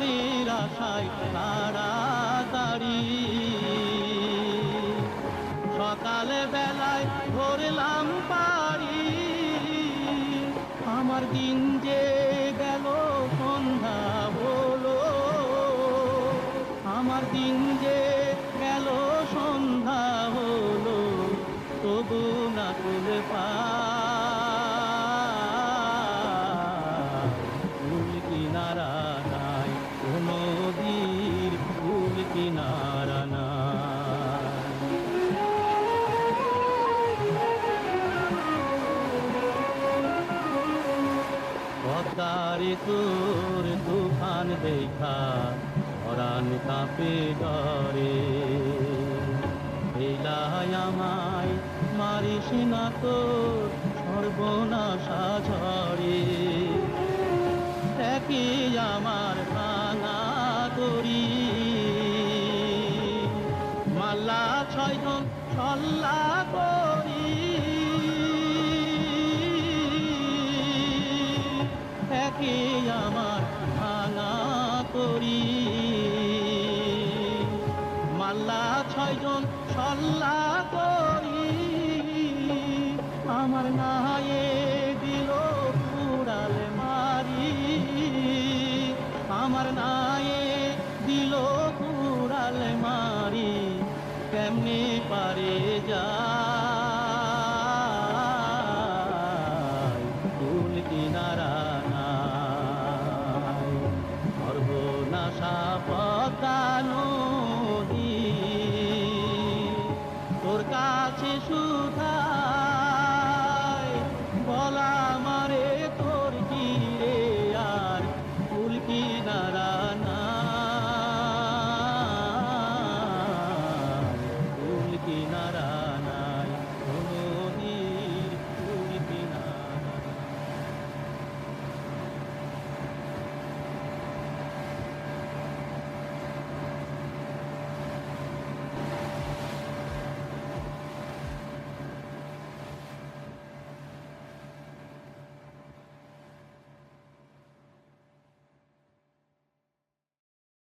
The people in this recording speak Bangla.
বাড়ির আশায় তাড়াতাড়ি। সকালে বেলায় ধরলাম পারি আমার দিন যে গেল, সন্ধ্যা হলো। আমার দিন যে গেল, সন্ধ্যা হলো। তবু না তুলে ফুল পদ্মারে তোর তুফান দেখা পরাণ কাঁপে ডরে। এলাই আমায় মারিস না তোর সর্বনাশা ঝরে। দেখি আমার ভাঙা তরি। মাল্লা ছয়জন সল্লা করি। আমার ভাঙা করি। মাল্লা ছয়জন সল্লা করি। আমার নায়ে দিল কুড়াল মারি। আমার নায়ে দিল কুড়াল মারি। কেমনে আছে শুকায় বলা মারে তোর কি রে আর? ফুল কি